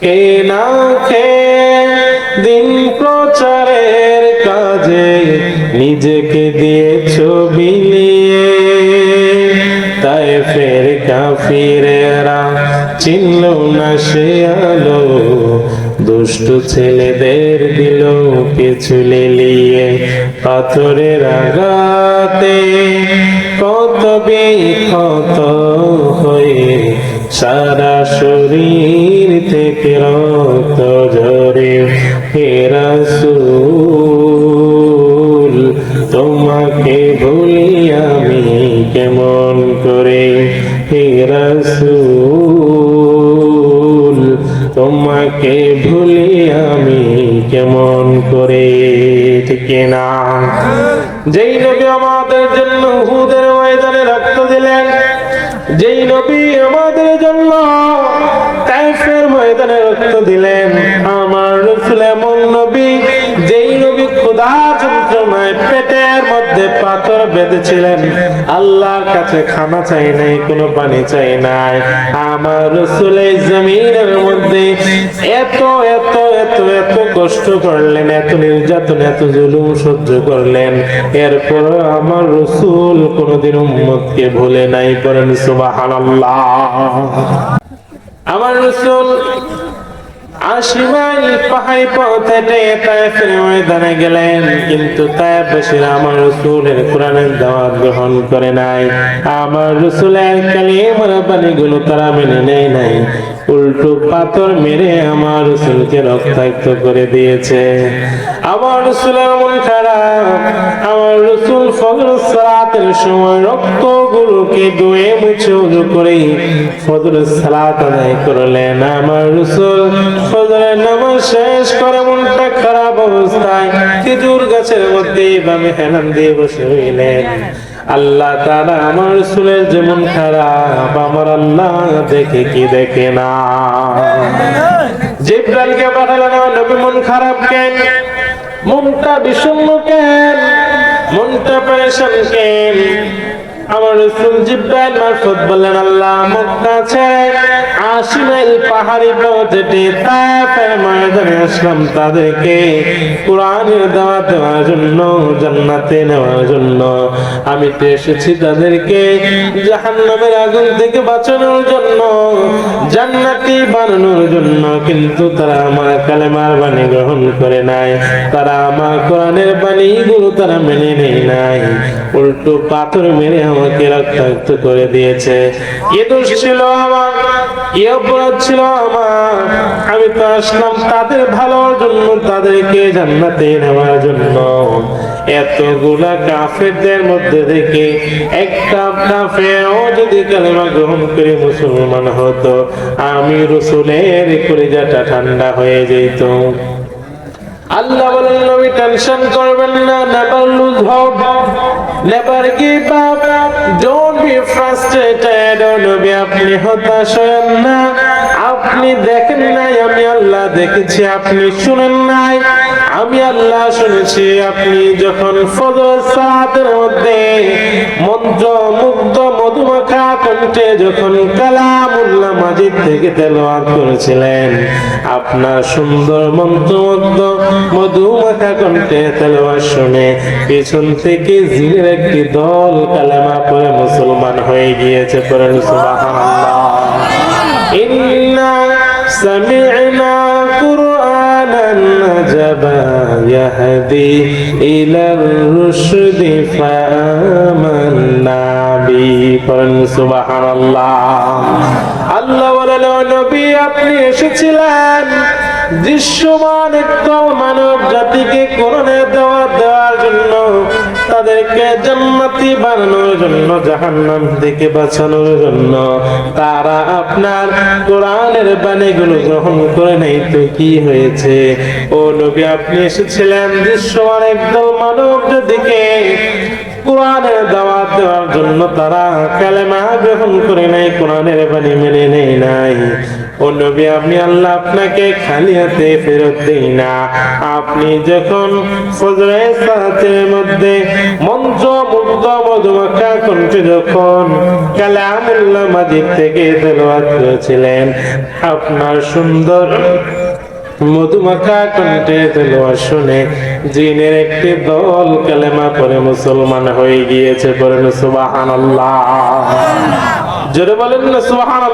কে না খেয়ে দিন প্রচারের কাজে? নিজেকে দিয়েছ বিলিয়ে তাই ফের কাফিরেরা চিনল না সে আলো। দুষ্ট ছেলেদের দিল কিছু লিয়ে পাথরের আঘাতে। কত বিক্ষত হয়ে সারা শরীর থেকে রক্ত ঝরে হেরাসুল তোমাকে ভুলি আমি কেমন করে? হেরাসুল তোমাকে ভুলি আমি কেমন করে? ঠিক না যেই নবী আমাদের জন্য হুদের ময়দানে রক্ত দিলেন, যেই নবী আমাদের জন্য। বেঁধেছিলেন আল্লাহর কাছে খানা চাই নাই, কোনো পানি চাই নাই। আমার রসুল এই জমিনের মধ্যে এত এত এত এত কষ্ট করলেন, এত নির্যাতন, এত জুলুম সহ্য করলেন। এরপর আমার রসুল কোনদিন উম্মতকে ভুলে নাই করেন সুবহানাল্লাহ। আমার রসুল আশি পাহাই হেঁটে তায়েফের ময়দানে গেলেন, কিন্তু তায়েফবাসীর আমার রসুলের কোরআনের দাওয়াত গ্রহণ করে নাই। আমার রসুলের কালিমার বাণীগুলো তারা মেনে নেয় নাই। উল্টো পাথর মেরে আমার রসুলকে রক্তাক্ত করে দিয়েছে। আমার রসুলের মন খারাপ, আমার রসুল ফজর সালাতের সময় রক্তগুলোকে ধুয়ে মুছে উজু করে ফজর সালাত আদায় করলেন। আমার রসুল ফজরের নামাজ শেষ করে মনটা খারাপ অবস্থায় খেজুর গাছের মধ্যে বামে হেলান দিয়ে বসে রইলেন। আল্লাহ তারা আমার রসুলের যেমন খারাপ, আমার আল্লাহ দেখে কি দেখে না। জিব্রাইলকে পাঠালেন নবী মন খারাপ কেন? মনটা বিষণ্ণ কেন? মনটা পরেশান কেন? আমার রসুল জিব্রাইল মারফত বললেন, আল্লাহ মক্কা ছেড়ে আশি মাইল পাহাড়ি পথে তায়েফের ময়দানে আসলাম তাদেরকে। কোরআনের দাওয়াত দেওয়ার জন্য, জান্নাতে নেওয়ার জন্য। আমি তো এসেছি তাদেরকে জাহান্নামের আগুন থেকে বাঁচানোর জন্য, জান্নাতি বানানোর জন্য। কিন্তু তারা আমার কালেমার বাণী গ্রহণ করে নাই। তারা আমার কোরআনের বাণীগুলো তারা মেনে নেয় নাই। উল্টো পাথর মেরে আমাকে রক্তাক্ত করে দিয়েছে। এ দোষ ছিল আমার, এ অপরাধ ছিল আমার। আমি তো আসলাম তাদের ভালোর জন্য, তাদেরকে জান্নাতে নেওয়ার জন্য। এতগুলা কাফেরদের মধ্যে থেকে একটা কাফেরও যদি কালেমা গ্রহণ করে মুসলমান হতো, আমি রসুলের কলিজাটা ঠান্ডা হয়ে যেত। আল্লাহ বলেন নবী টেনশন করবেন না never lose hope never give up don't be frustrated Nabi, আপনি হতাশ হবেন না। আপনি দেখেন নাই, আমি আল্লাহ দেখেছি, আপনি শুনেন নাই। আমি আল্লাহ শুনেছি, আপনি যখন ফজর মধ্যে মন্ত্র, মুগ্ধ, মধুমাখা কণ্ঠে যখন মাজিদ থেকে তেলাওয়াত করেছিলেন, আপনার সুন্দর মন্ত্রমুগ্ধ মধুমাখা কণ্ঠে তেলাওয়াত শুনে পেছন থেকে জিনের একটি দল কালেমা পড়ে মুসলমান হয়ে গিয়েছে সামি'না রুশদি ফাআমান্না বি। আল্লাহ নবী, আপনি এসেছিলেন দৃশ্যমান একদল মানব জাতিকে করণে দেওয়া দেওয়ার জন্য। তাদেরকে জান্নাতি বানানোর জন্য, জাহান্নাম থেকে বাঁচানোর জন্য। তারা আপনার কোরআনের বাণীগুলো গ্রহণ করে নেই তো কি হয়েছে? ও নবী, আপনি এসেছিলেন, দৃশ্যমান একদল মানব জাতিকে কোরআনের দাওয়াত দেওয়ার জন্য তারা কালেমা গ্রহণ করে নাই, কোরআনের বাণী মেনে নেই। নাই আল্লাহ আপনাকে খালি হাতে ফেরত দেই না। আপনি যখন মধ্যে মন্ত্র মুগ্ধ, মধুমাখা কণ্ঠে যখন কালামুল্লাহ মাজিদ থেকে করেছিলেন, আপনার সুন্দর মধুমাখা কণ্ঠে তেলোয়ার শুনে জিনের একটি দল কালেমা পরে মুসলমান হয়ে গিয়েছে পরে সুবাহান জোরে বলেন না সুবাহান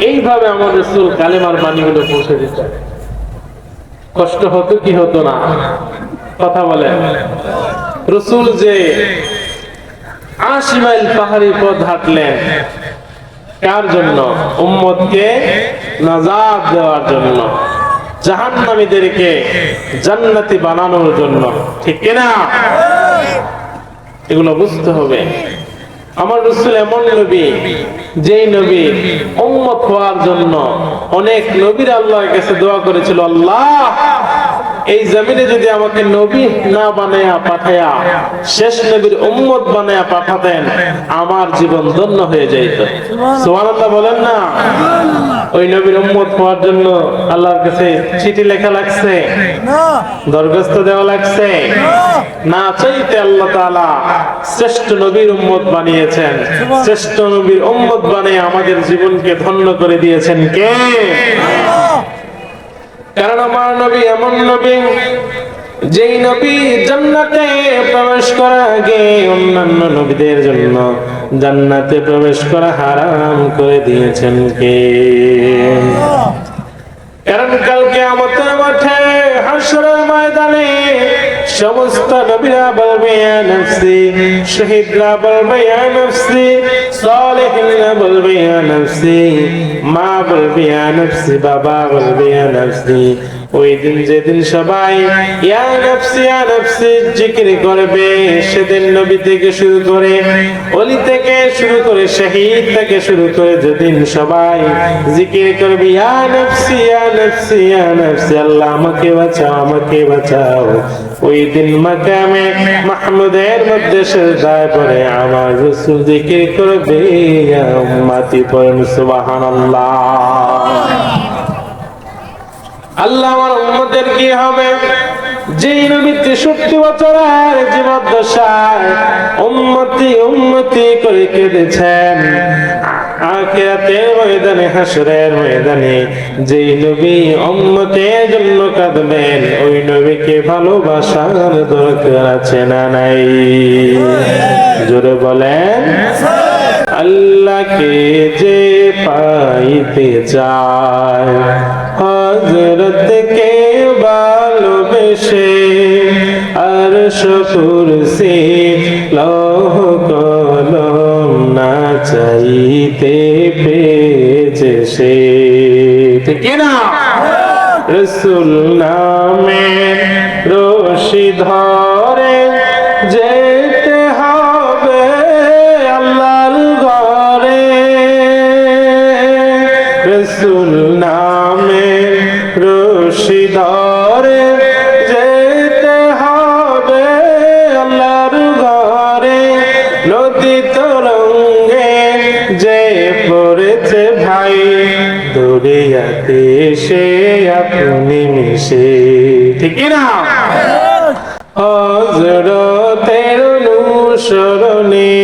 এইভাবে আমার রসুল কালেমার বাণীগুলো পৌঁছে দিতে কষ্ট হতো কি হতো না? কথা বলেন। রসুল যে আশি মাইল পাহাড়ি পথ হাঁটলেন, কার জন্য? উম্মতকে নাজাদ দেওয়ার জন্য, জাহান্নামীদেরকে জান্নাতি বানানোর জন্য, ঠিক কিনা? এগুলো বুঝতে হবে। আমার রসুল এমন নবী, যেই নবী উম্মত হওয়ার জন্য অনেক নবীর আল্লাহর কাছে দোয়া করেছিল, আল্লাহ এই জমিনে যদি আমাকে নবী না বানায়া পাঠায়া, শেষ নবীর উম্মত বানায়া পাঠাতেন, আমার জীবন ধন্য হয়ে যাইত। সুবহানাল্লাহ বলেন না? ওই নবীর উম্মত হওয়ার জন্য আল্লাহর কাছে চিঠি লেখা লাগছে, দরখাস্ত দেওয়া লাগছে। না চাইতে আল্লাহ তাআলা শ্রেষ্ঠ নবীর উম্মত বানিয়েছেন, শ্রেষ্ঠ নবীর উম্মত বানিয়ে আমাদের জীবনকে ধন্য করে দিয়েছেন কে? কারণ আমার নবী এমন নবী, যেই নবী জান্নাতে প্রবেশ করা আগে অন্যান্য নবীদের জন্য জান্নাতে প্রবেশ করা হারাম করে দিয়েছেন কে? কারণ কালকে আমাদের মাঠে হাসরের ময়দানে সমস্ত নবীরা বলবে নফসি, শহীদরা বলবে ইয়া নফসি বলবে নফসি। মা বলবে নফসি বাবা বলবে নফসি। ওই দিন যেদিন সবাই, ইয়া ইয়া জিকির করবে, সেদিন নবী থেকে শুরু করে থেকে শুরু করে শহীদ থেকে শুরু করে যেদিন সবাই জিকির করবে, ইয়া ইয়া ইয়া আল্লাহ আমাকে বাঁচাও আমাকে বাঁচাও। ওই দিন মাকামে মাহমুদের মধ্যে আমার রাসূল জিকির করবে, ইয়া উম্মতি পড়েন, সুবহানাল্লাহ। আল্লাহ আমার উম্মতের কি হবে? যেই নবী তেষট্টি বছরের জীবদ্দশায় উম্মতি উম্মতি করে কেঁদেছেন। ময়দানে হাসরের ময়দানে যেই নবী জন্য ওই নবীকে নাই? জোরে বলেন, আল্লাহকে যে পাইতে চায় হজরত কে ভালোবেসে আর শুকুর সে লহ কলম না চাইতে পেয়েছে সে। না? রসুল নামে রশি ধরে যেতে ঠিক না হজরতের অনুসরণে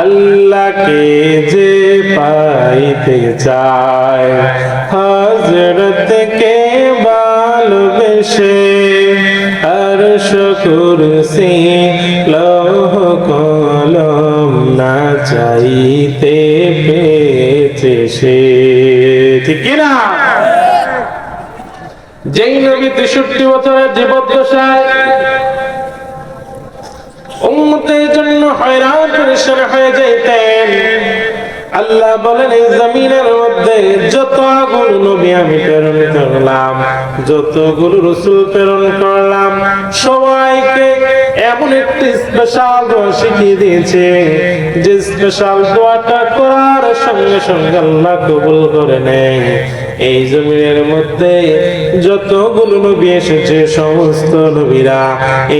আল্লাহকে যে পাইতে চায় হজরতকে ভালোবেসে আর শুকুর সে লৌহ কলম না চাইতে পেয়েছে সে। ঠিক না যেই নবী তেষট্টি বছরের জীবদ্দশায় উম্মতের জন্য হয়রান পরিশ্রম হয়ে যাইতেন আল্লাহ বলেন, এই জমিনের মধ্যে যতগুলো নবী আমি প্রেরণ করলাম, যতগুলো রসুল প্রেরণ করলাম, সবাইকে এমন একটি স্পেশাল দোয়া শিখিয়ে দিয়েছে, যে স্পেশাল দোয়াটা করার সঙ্গে সঙ্গে আল্লাহ কবুল করে নেয়। এই জমিনের মধ্যে যতগুলো নবী এসেছে, সমস্ত নবীরা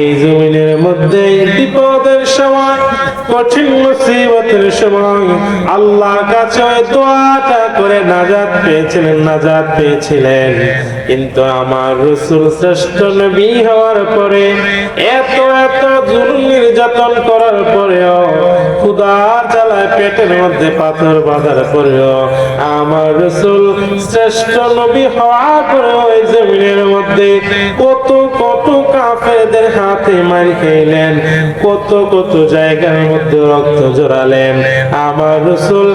এই জমিনের মধ্যে বিপদের সময়, কঠিন মুসিবতের সময় আল্লাহর কাছে দোয়াটা করে নাজাত পেয়েছিলেন নাজাত পেয়েছিলেন। কিন্তু আমার রসুল শ্রেষ্ঠ নবী হওয়ার পরে, এত এত জুলুম নির্যাতন করার পরেও ক্ষুদার জ্বালায় পেটের মধ্যে পাথর বাঁধার পরেও আমার রসুল শ্রেষ্ঠ নবী হওয়ার পরেও এই জমিনের মধ্যে কত কত কাফেরদের হাতে মারি খাইলেন কত কত জায়গার মধ্যে রক্ত জড়ালেন। আমার রসুল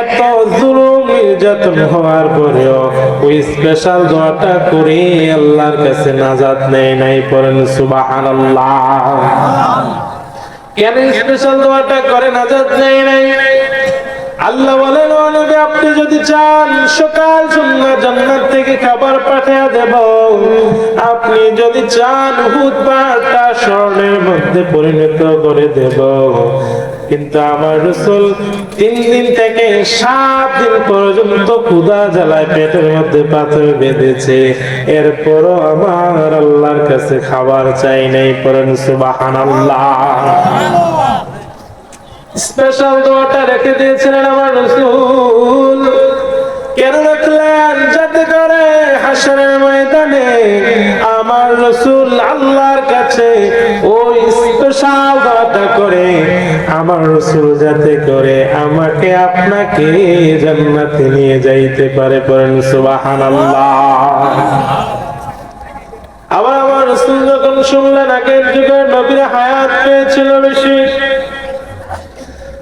এত জুলুম, নির্যাতন হওয়ার পরেও ওই স্পেশাল দোয়াটা করে আল্লাহর কাছে নাজাত নেয় নাই পড়েন সুবহানাল্লাহ। কেন স্পেশাল দোয়াটা করে নাজাত নেয় নাই? আল্লাহ বলেন অনুবে নবী, আপনি যদি চান সকাল সন্ধ্যা জান্নাত থেকে খাবার পাঠিয়ে দেব। আপনি যদি চান হুদ স্বর্ণের মধ্যে পরিণত করে দেব। কিন্তু আমার রসুল তিন দিন থেকে সাত দিন পর্যন্ত ক্ষুদা জ্বালায় পেটের মধ্যে পাথর বেঁধেছে। এরপরও আমার আল্লাহর কাছে খাবার চাই নাই পরেন সুবাহান স্পেশাল দোয়াটা রেখে দিয়েছিলেন আমার রসুল। কেন রাখলেন? যাতে করে হাসরের ময়দানে আমার রসুল আল্লাহর কাছে ওই স্পেশাল করে, আমার রসুল যাতে করে, আমাকে আপনাকে জান্নাতে নিয়ে যাইতে পারে পড়েন সুবহানাল্লাহ। আবার আমার রসুল যখন শুনলেন, আগের যুগের নবীরা হায়াত পেয়েছিল বেশি,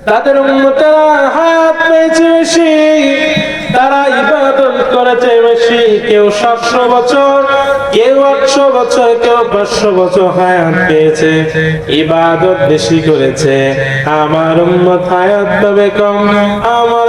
তাদের উন্মতেরা হায়াত পেয়েছে বেশি, তারা করেছে বেশি, কেউ সাতশো বছর, কেউ আটশো বছর, কেউ পাঁচশো বছর হায়াত পেয়েছে, ইবাদত বেশি করেছে। আমার উম্মত হায়াত তবে কম, আমার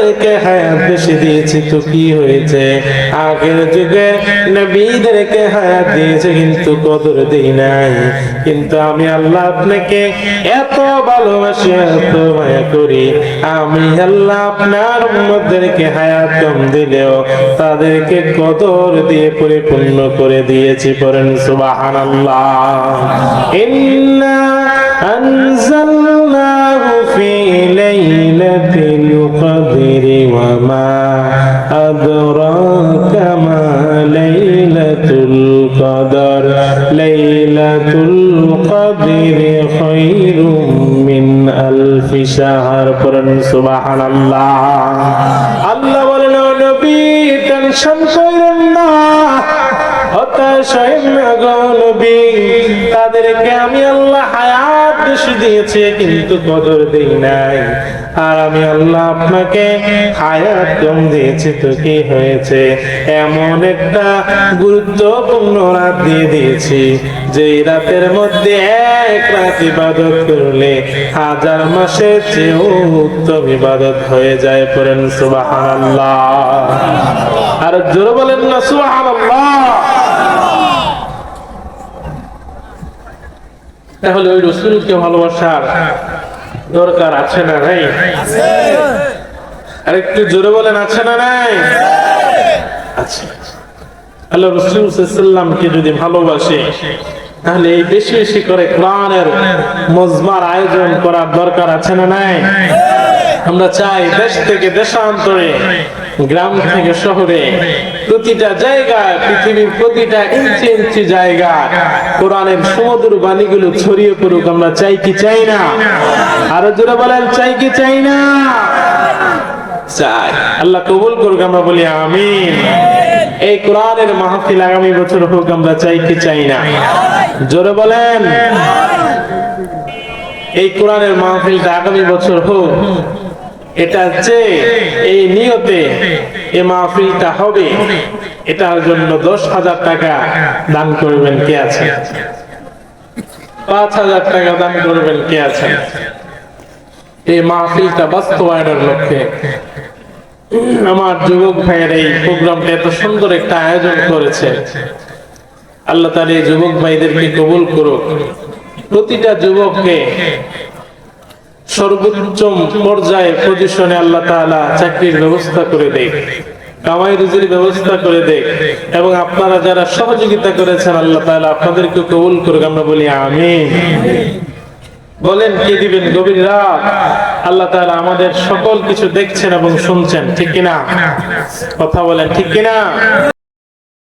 উম্মতদেরকে হায়াত বেশি দিয়েছি, তো কি হয়েছে? আগের যুগে নবীদেরকে হায়াত দিয়েছে কিন্তু কদর দেই নাই। কিন্তু আমি আল্লাহ আপনাকে এত ভালোবাসি, এত মায়া করি। আমি আল্লাহ আপনার উম্মতদেরকে হায়াত কম দিলেও তাদেরকে কদর দিয়ে পরিপূর্ণ করে দিয়েছি পড়েন সুবহানাল্লাহ। ইন্না আনজালনাহু মা লাইলাতুল কদর লাইলাতুল কদরি খায়রুম মিন আলফি শাহর পড়েন সুবহানাল্লাহ। আল্লাহ বলেন, ও নবী টেনশন করেন না। হতাশ তাদেরকে আমি আল্লাহ হায়াত বেশি দিয়েছি, কিন্তু কদর দেই নাই। আর আমি আল্লাহ আপনাকে হায়াত কম দিয়েছি তো কি হয়েছে। এমন একটা গুরুত্বপূর্ণ রাত দিয়ে দিয়েছি যে রাতের মধ্যে এক রাত ইবাদত করলে হাজার মাসের চেয়েও উত্তম ইবাদত হয়ে যায় পড়েন সুবহানাল্লাহ। আর জোরে বলেন না, সুবহানাল্লাহ। তাহলে ওই রসুলকে ভালোবাসার দরকার আছে না নাই? আর একটু জোরে বলেন আছে না নাই? আচ্ছা আল্লাহ রসুল সাল্লামকে যদি ভালোবাসে তাহলে এই বেশি বেশি করে কোরআনের মজমার আয়োজন করার দরকার আছে না নাই? আমরা চাই দেশ থেকে দেশান্তরে গ্রাম থেকে শহরে প্রতিটা জায়গায় পৃথিবীর প্রতিটা ইঞ্চি ইঞ্চি জায়গা, কোরআনের সমুদ্র বাণীগুলো ছড়িয়ে পড়ুক, আমরা চাই কি চাই না? আরও জোরে বলেন, চাই কি চাই না? চাই। আল্লাহ কবুল করুক, আমরা বলি আমিন। এই কোরআনের মাহফিল আগামী বছর হোক, আমরা চাই কি চাই না? জোরে বলেন। এই কোরআনের মাহফিলটা আগামী বছর হোক এটা যে এই নিয়তে এ মাহফিলটা হবে, এটার জন্য দশ হাজার টাকা দান করবেন কে আছে? পাঁচ হাজার টাকা দান করবেন কে আছে? এই মাহফিলটা বাস্তবায়নের লক্ষ্যে। আমার যুবক ভাইয়ের এই প্রোগ্রামটা এত সুন্দর একটা আয়োজন করেছে। আল্লাহ তাআলা এই যুবক ভাইদেরকে কবুল করুক। প্রতিটা যুবককে সর্বোচ্চ পর্যায়ে পজিশনে আল্লাহ তাআলা চাকরির ব্যবস্থা করে দেয়। কামাই রুজির ব্যবস্থা করে দেয়। এবং আপনারা যারা সহযোগিতা করেছেন, আল্লাহ তাআলা আপনাদেরকে কবুল করুক, আমরা বলি আমিন। বলেন, কি দিবেন? গভীর রাত। আল্লাহ তাআলা আমাদের সকল কিছু দেখছেন এবং শুনছেন, ঠিক কিনা? কথা বলেন, ঠিক কিনা?